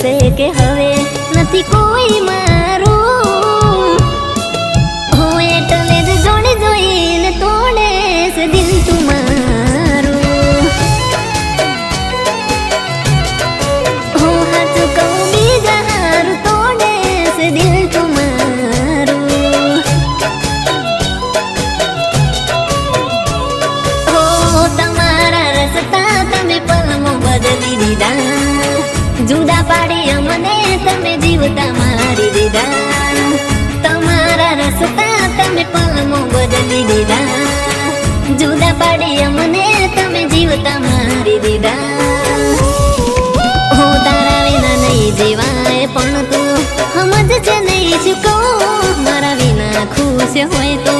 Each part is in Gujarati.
છે કે હવે નથી કોઈ મારું જુદા પાડી અમને તમે જીવતા મારી દીધા. તમારા રસ્તા તમે પલમો બદલી દીધા. જુદા પાડી અમને તમે જીવતા મારી દીધા. હું તારા નહીં જીવાય, પણ તું સમજ છે નહીં ચૂકો મારા વિના ખુશ હોય તો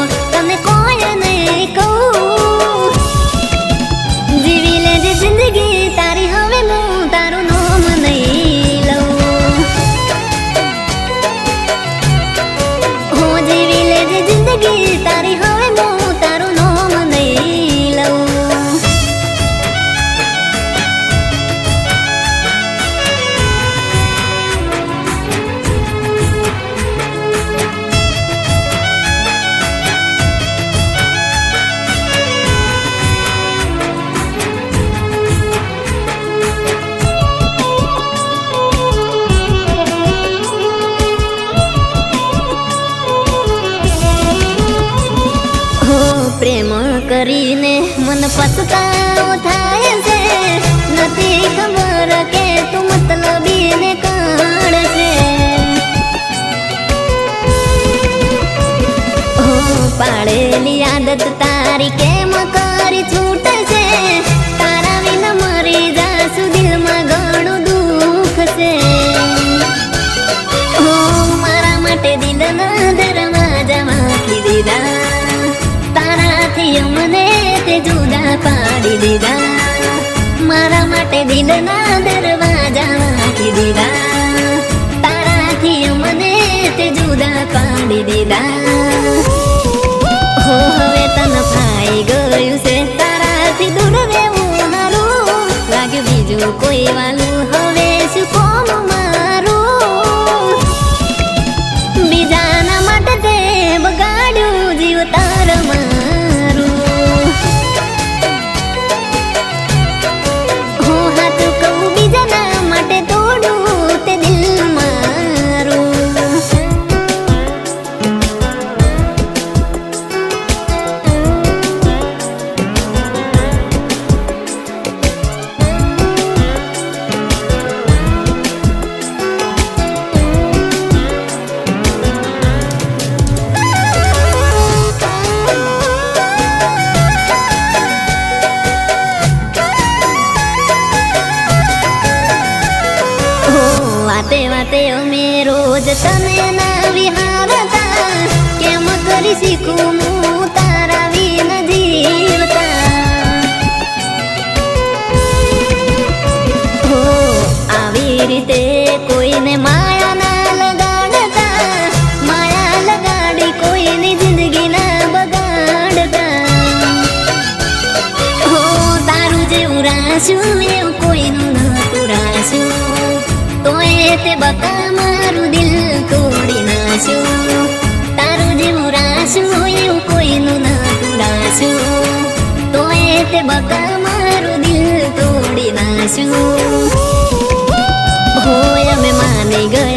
કરીને મન પછતાવો થાય છે. નથી ખબર કે તું મતલબી ને કાળ છે. હો પાડેલી આદત તારી કેમ કરી છૂટ છે પાડી દીધા. મારા માટે દિલના દરવાજા રાખી દીધા. તારાથી મને તે જુદા પાડી દીધા. હો, હવે તન ફાઈ ગયું છે. તારાથી દૂર બીજું કોઈ વાલું. હવે શું કોમ વાતે વાતે અમે રોજ તને ના વિહારતા. કેમ કરી શીખું હું તારા વિન જીવતા? હો, આવી રીતે કોઈને માયા ના લગાડતા. માયા લગાડી કોઈની જિંદગી ના બગાડતા. હો, તારું જેવું રાશું એવું કોઈનું તોય તે બકા મારું દિલ તોડી નાશું તારું જેવું રાશું કોઈનું ના પુરાશું. તોય તે બકા મારું દિલ તોડી નાશું હોય અમે માની ગઈ